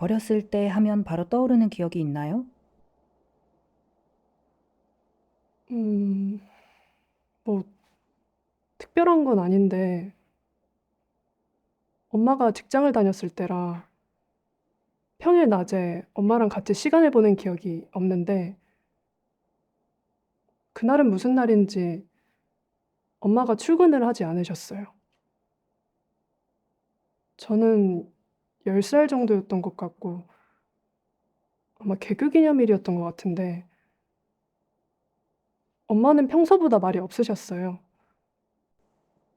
어렸을 때 하면 바로 떠오르는 기억이 있나요? 음, 뭐, 특별한 건 아닌데, 엄마가 직장을 다녔을 때라 평일 낮에 엄마랑 같이 시간을 보낸 기억이 없는데, 그날은 무슨 날인지 엄마가 출근을 하지 않으셨어요. 저는 10살 정도였던 것 같고, 아마 개그 기념일이었던 것 같은데, 엄마는 평소보다 말이 없으셨어요.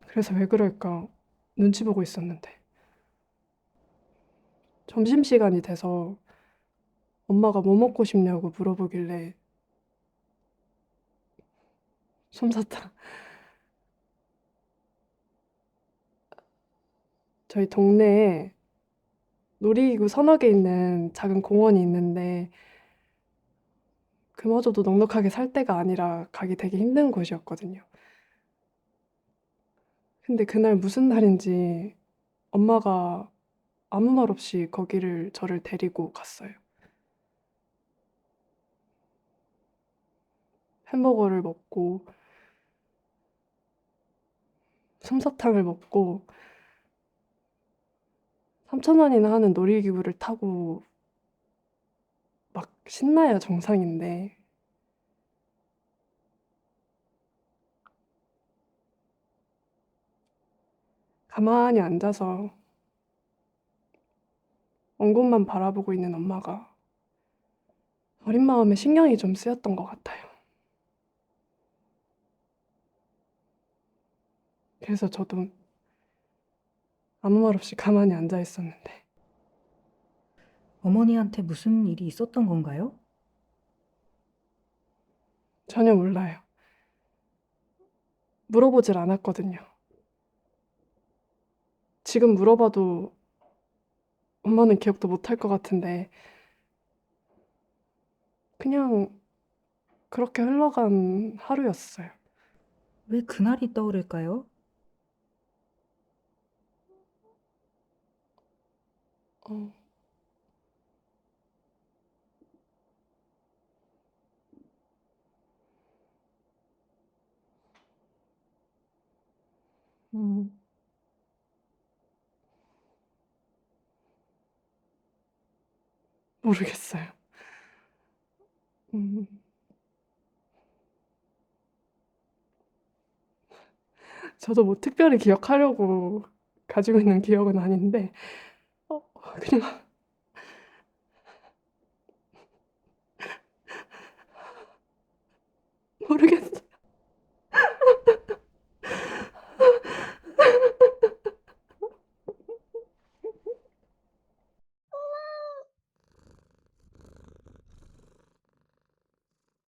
그래서 왜 그럴까 눈치 보고 있었는데. 점심시간이 돼서 엄마가 뭐 먹고 싶냐고 물어보길래 솜사탕. 저희 동네에 놀이기구 서너 개 있는 작은 공원이 있는데 그마저도 넉넉하게 살 때가 아니라 가기 되게 힘든 곳이었거든요. 근데 그날 무슨 날인지 엄마가 아무 말 없이 거기를 저를 데리고 갔어요. 햄버거를 먹고 솜사탕을 먹고 3천 원이나 하는 놀이기구를 타고 막 신나야 정상인데 가만히 앉아서 먼 곳만 바라보고 있는 엄마가 어린 마음에 신경이 좀 쓰였던 것 같아요. 그래서 저도 아무 말 없이 가만히 앉아 있었는데 어머니한테 무슨 일이 있었던 건가요? 전혀 몰라요. 물어보질 않았거든요. 지금 물어봐도 엄마는 기억도 못할 것 같은데 그냥 그렇게 흘러간 하루였어요. 왜 그날이 떠오를까요? 어, 음, 모르겠어요. 음, 저도 뭐 특별히 기억하려고 가지고 있는 기억은 아닌데, 어, 그냥 모르겠어요.